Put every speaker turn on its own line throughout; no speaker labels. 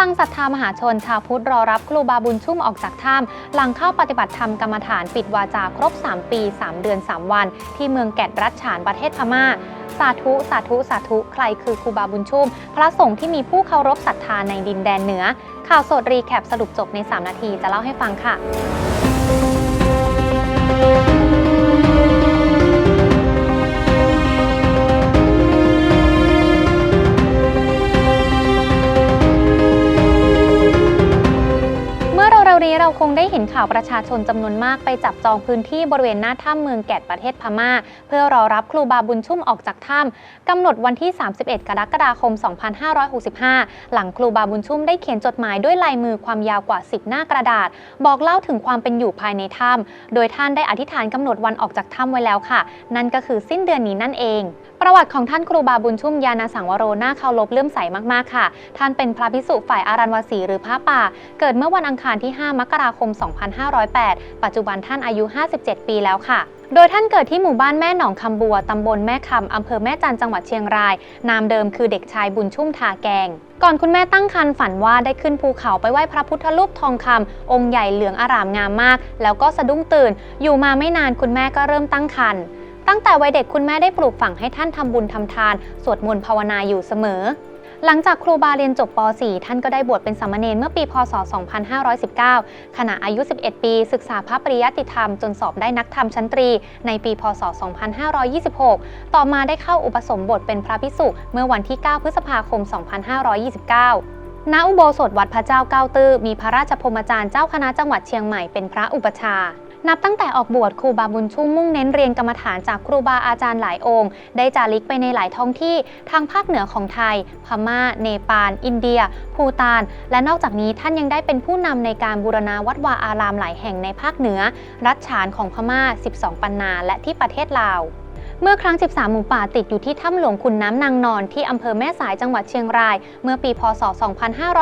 ลังศรัทธามหาชนชาวพุทธรอรับครูบาบุญชุ่มออกจากถ้ำหลังเข้าปฏิบัติธรรมกรรมฐานปิดวาจาครบ 3 ปี 3 เดือน 3 วัน ที่เมืองแกดรัชฉานประเทศพม่าสาธุ สาธุ สาธุ ใครคือครูบาบุญชุ่ม พระสงฆ์ที่มีผู้เคารพศรัทธาในดินแดนเหนือ ข่าวสดรีแคปสรุปจบใน 3 นาทีจะเล่าให้ฟังค่ะ ๆ นี้เราคงได้เห็นข่าวประชาชนจำนวนมากไปจับจองพื้นที่บริเวณหน้าถ้ำเมืองแก่นประเทศพม่า เพื่อรอรับครูบาบุญชุ่มออกจากถ้ำกำหนดวันที่ 31 กรกฎาคม 2565 หลังครูบาบุญชุ่มได้เขียนจดหมายด้วยลายมือความยาวกว่า 10 หน้ากระดาษ บอกเล่าถึงความเป็นอยู่ภายในถ้ำโดยท่านได้อธิษฐานกำหนดวันออกจากถ้ำไว้แล้วค่ะ นั่นก็คือสิ้นเดือนนี้นั่นเอง ประวัติของท่านครูบาบุญชุ่มยานาสังวโรน่าเคารพเลื่อมใสมาก ๆ ค่ะ ท่านเป็นพระภิกษุฝ่ายอารันวสีหรือพระป่า เกิดเมื่อวันอังคารที่ 5 มกราคม 2508 ปัจจุบันท่านอายุ 57 ปีแล้วค่ะโดยท่านเกิดที่หมู่บ้านแม่หนองคำบัว ตำบลแม่คำ อำเภอแม่จันจังหวัดเชียงราย นามเดิมคือเด็กชายบุญชุ่มทาแกง ก่อนคุณแม่ตั้งครรภ์ฝันว่าได้ขึ้นภูเขาไปไหว้พระพุทธรูปทองคำองค์ใหญ่เหลืองอารามงามมาก แล้วก็สะดุ้งตื่น อยู่มาไม่นานคุณแม่ก็เริ่มตั้งครรภ์ ตั้งแต่วัยเด็กคุณแม่ได้ปลูกฝังให้ท่านทำบุญทำทาน สวดมนต์ภาวนาอยู่เสมอ หลังจากครูบาเรียนจบป .4 ท่านก็ได้บวชเป็นสามเณรเมื่อปี พศ 2519 ขณะอายุ 11 ปี ศึกษาพระปริยัติธรรมจนสอบได้นักธรรมชั้นตรี ในปี พศ 2526 ต่อมาได้เข้าอุปสมบทเป็นพระภิกษุเมื่อวันที่ 9 พฤษภาคม 2529ณอุโบสถวัดพระเจ้าเก้าตื้อมีพระราชพรมจารย์เจ้าคณะจังหวัดเชียงใหม่เป็นพระอุปชา นับตั้งแต่ออกบวชครูบาบุญชุ่มมุ่งเน้นเรียนกรรมฐานจากครูบาอาจารย์หลายองค์ ได้จาริกไปในหลายท้องที่ทางภาคเหนือของไทย พม่า เนปาล อินเดีย ภูตาน และนอกจากนี้ท่านยังได้เป็นผู้นำในการบูรณาวัดวาอารามหลายแห่งในภาคเหนือ รัชฉานของพม่า 12 ปันนา และที่ประเทศลาว เมื่อครั้ง 13 หมูป่าติดอยู่ที่ถ้ำหลวงขุนน้ำนางนอนที่อำเภอแม่สายจังหวัดเชียงราย เมื่อปีพศ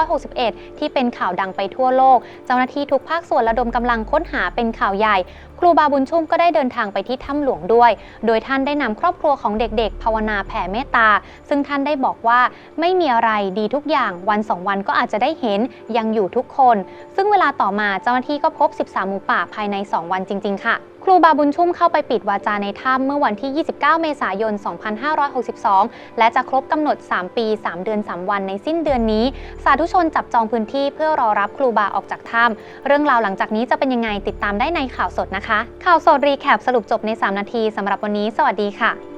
2561 ที่เป็นข่าวดังไปทั่วโลก เจ้าหน้าที่ทุกภาคส่วนระดมกำลังค้นหาเป็นข่าวใหญ่ ครูบาบุญชุ่มก็ได้เดินทางไปที่ถ้ำหลวงด้วย โดยท่านได้นำครอบครัวของเด็กๆ ภาวนาแผ่เมตตา ซึ่งท่านได้บอกว่าไม่มีอะไรดีทุกอย่างวันสองวันก็อาจจะได้เห็นยังอยู่ทุกคน ซึ่งเวลาต่อมาเจ้าหน้าที่ก็พบ 13 หมูป่าภายใน 2 วันจริง ๆ ค่ะ ครูบาบุญชุ่มเข้าไปปิดวาจาในถ้ำเมื่อวันที่ 29 เมษายน 2562 และจะครบกำหนด 3 ปี 3 เดือน 3 วันในสิ้นเดือนนี้ สาธุชนจับจองพื้นที่เพื่อรอรับครูบาออกจากถ้ำเรื่องราวหลังจากนี้จะเป็นยังไงติดตามได้ในข่าวสดนะคะ ข่าวสดรีแคปสรุปจบใน 3 นาทีสำหรับวันนี้ สวัสดีค่ะ